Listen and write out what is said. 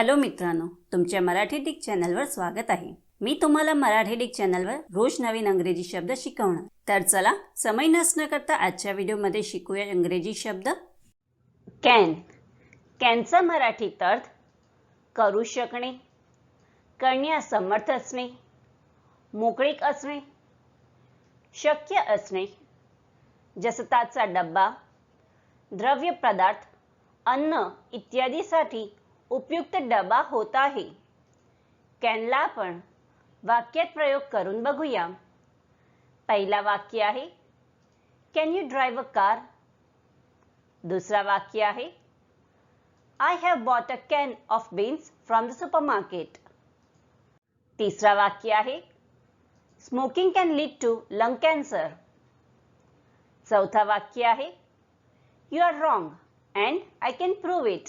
Hello मित्रांनो तुमच्या Marathi Dick चॅनलवर स्वागत आहे. मी तुम्हाला मराठी डिक चॅनलवर रोज नवीन अंग्रेजी शब्द शिकवणार. तर चला समय नसणं करता आजच्या व्हिडिओमध्ये शिकूया इंग्रजी शब्द. कॅन. कॅनचा मराठीत अर्थ करू शकणे. करण्यास समर्थ असणे. मोकळीक असणे. शक्य असणे. जसताचा डब्बा द्रव्य पदार्थ अन्न इत्यादीसाठी उपयुक्त डबा होत आहे. कॅनला आपण वाक्यात प्रयोग करून बघूया. पहिला वाक्य आहे can you drive a car दुसरा वाक्य आहे I have bought a can of beans from the supermarket तिसरा वाक्य आहे smoking can lead to lung cancer चौथा वाक्य आहे you are wrong and I can prove it